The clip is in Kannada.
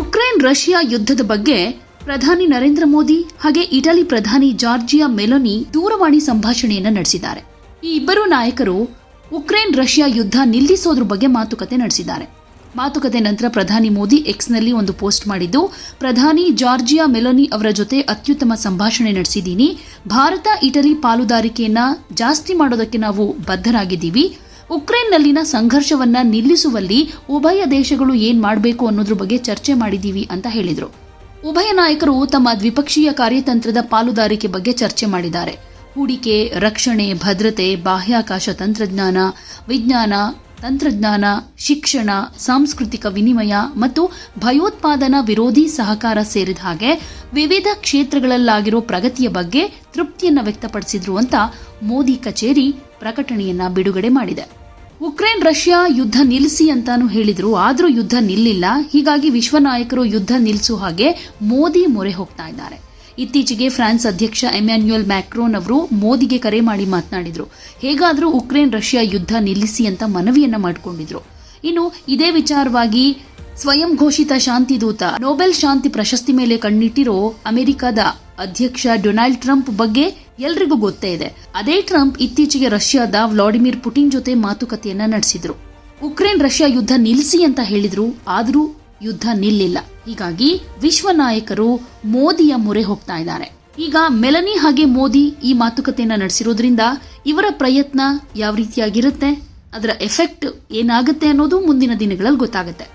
ರಷ್ಯಾ ಯುದ್ಧದ ಬಗ್ಗೆ ಪ್ರಧಾನಿ ನರೇಂದ್ರ ಮೋದಿ ಹಾಗೆ ಇಟಲಿ ಪ್ರಧಾನಿ ಜಾರ್ಜಿಯಾ ಮೆಲೋನಿ ದೂರವಾಣಿ ಸಂಭಾಷಣೆಯನ್ನು ನಡೆಸಿದ್ದಾರೆ. ಈ ಇಬ್ಬರು ನಾಯಕರು ಉಕ್ರೇನ್ ರಷ್ಯಾ ಯುದ್ಧ ನಿಲ್ಲಿಸೋದ್ರ ಬಗ್ಗೆ ಮಾತುಕತೆ ನಡೆಸಿದ್ದಾರೆ. ಮಾತುಕತೆ ನಂತರ ಪ್ರಧಾನಿ ಮೋದಿ ಎಕ್ಸ್ನಲ್ಲಿ ಒಂದು ಪೋಸ್ಟ್ ಮಾಡಿದ್ದು, ಪ್ರಧಾನಿ ಜಾರ್ಜಿಯಾ ಮೆಲೋನಿ ಅವರ ಜೊತೆ ಅತ್ಯುತ್ತಮ ಸಂಭಾಷಣೆ ನಡೆಸಿದ್ದೀನಿ. ಭಾರತ ಇಟಲಿ ಪಾಲುದಾರಿಕೆಯನ್ನ ಜಾಸ್ತಿ ಮಾಡೋದಕ್ಕೆ ನಾವು ಬದ್ಧರಾಗಿದ್ದೀವಿ. ಉಕ್ರೇನ್ನಲ್ಲಿನ ಸಂಘರ್ಷವನ್ನ ನಿಲ್ಲಿಸುವಲ್ಲಿ ಉಭಯ ದೇಶಗಳು ಏನ್ ಮಾಡಬೇಕು ಅನ್ನೋದ್ರ ಬಗ್ಗೆ ಚರ್ಚೆ ಮಾಡಿದ್ದೀವಿ ಅಂತ ಹೇಳಿದರು. ಉಭಯ ನಾಯಕರು ತಮ್ಮ ದ್ವಿಪಕ್ಷೀಯ ಕಾರ್ಯತಂತ್ರದ ಪಾಲುದಾರಿಕೆ ಬಗ್ಗೆ ಚರ್ಚೆ ಮಾಡಿದ್ದಾರೆ. ಹೂಡಿಕೆ, ರಕ್ಷಣೆ, ಭದ್ರತೆ, ಬಾಹ್ಯಾಕಾಶ ತಂತ್ರಜ್ಞಾನ, ವಿಜ್ಞಾನ, ತಂತ್ರಜ್ಞಾನ, ಶಿಕ್ಷಣ, ಸಾಂಸ್ಕೃತಿಕ ವಿನಿಮಯ ಮತ್ತು ಭಯೋತ್ಪಾದನಾ ವಿರೋಧಿ ಸಹಕಾರ ಸೇರಿದ ಹಾಗೆ ವಿವಿಧ ಕ್ಷೇತ್ರಗಳಲ್ಲಾಗಿರೋ ಪ್ರಗತಿಯ ಬಗ್ಗೆ ತೃಪ್ತಿಯನ್ನು ವ್ಯಕ್ತಪಡಿಸಿದ್ರು ಅಂತ ಮೋದಿ ಕಚೇರಿ ಪ್ರಕಟಣೆಯನ್ನ ಬಿಡುಗಡೆ ಮಾಡಿದೆ. ಉಕ್ರೇನ್ ರಷ್ಯಾ ಯುದ್ಧ ನಿಲ್ಲಿಸಿ ಅಂತಾನು ಹೇಳಿದ್ರು. ಆದರೂ ಯುದ್ಧ ನಿಲ್ಲಿಲ್ಲ. ಹೀಗಾಗಿ ವಿಶ್ವ ನಾಯಕರು ಯುದ್ಧ ನಿಲ್ಲಿಸೋ ಹಾಗೆ ಮೋದಿ ಮೊರೆ ಹೋಗ್ತಾ ಇದ್ದಾರೆ. ಇತ್ತೀಚೆಗೆ ಫ್ರಾನ್ಸ್ ಅಧ್ಯಕ್ಷ ಎಮ್ಯಾನ್ಯುಯಲ್ ಮ್ಯಾಕ್ರೋನ್ ಅವರು ಮೋದಿಗೆ ಕರೆ ಮಾಡಿ ಮಾತನಾಡಿದ್ರು. ಹೇಗಾದರೂ ಉಕ್ರೇನ್ ರಷ್ಯಾ ಯುದ್ಧ ನಿಲ್ಲಿಸಿ ಅಂತ ಮನವಿಯನ್ನ ಮಾಡಿಕೊಂಡಿದ್ರು. ಇನ್ನು ಇದೇ ವಿಚಾರವಾಗಿ ಸ್ವಯಂ ಘೋಷಿತ ಶಾಂತಿ ದೂತ ನೊಬೆಲ್ ಶಾಂತಿ ಪ್ರಶಸ್ತಿ ಮೇಲೆ ಕಣ್ಣಿಟ್ಟಿರೋ ಅಮೆರಿಕದ ಅಧ್ಯಕ್ಷ ಡೊನಾಲ್ಡ್ ಟ್ರಂಪ್ ಬಗ್ಗೆ ಎಲ್ರಿಗೂ ಗೊತ್ತೇ ಇದೆ. ಅದೇ ಟ್ರಂಪ್ ಇತ್ತೀಚೆಗೆ ರಷ್ಯಾದ ವ್ಲಾಡಿಮಿರ್ ಪುಟಿನ್ ಜೊತೆ ಮಾತುಕತೆಯನ್ನ ನಡೆಸಿದ್ರು. ಉಕ್ರೇನ್ ರಷ್ಯಾ ಯುದ್ಧ ನಿಲ್ಲಿಸಿ ಅಂತ ಹೇಳಿದ್ರು, ಆದರೂ ಯುದ್ಧ ನಿಲ್ಲಿಲ್ಲ. ಹೀಗಾಗಿ ವಿಶ್ವ ನಾಯಕರು ಮೋದಿಯ ಮೊರೆ ಹೋಗ್ತಾ ಇದ್ದಾರೆ. ಈಗ ಮೆಲನಿ ಹಾಗೆ ಮೋದಿ ಈ ಮಾತುಕತೆಯನ್ನ ನಡೆಸಿರೋದ್ರಿಂದ ಇವರ ಪ್ರಯತ್ನ ಯಾವ ರೀತಿಯಾಗಿರುತ್ತೆ, ಅದರ ಎಫೆಕ್ಟ್ ಏನಾಗುತ್ತೆ ಅನ್ನೋದು ಮುಂದಿನ ದಿನಗಳಲ್ಲಿ ಗೊತ್ತಾಗುತ್ತೆ.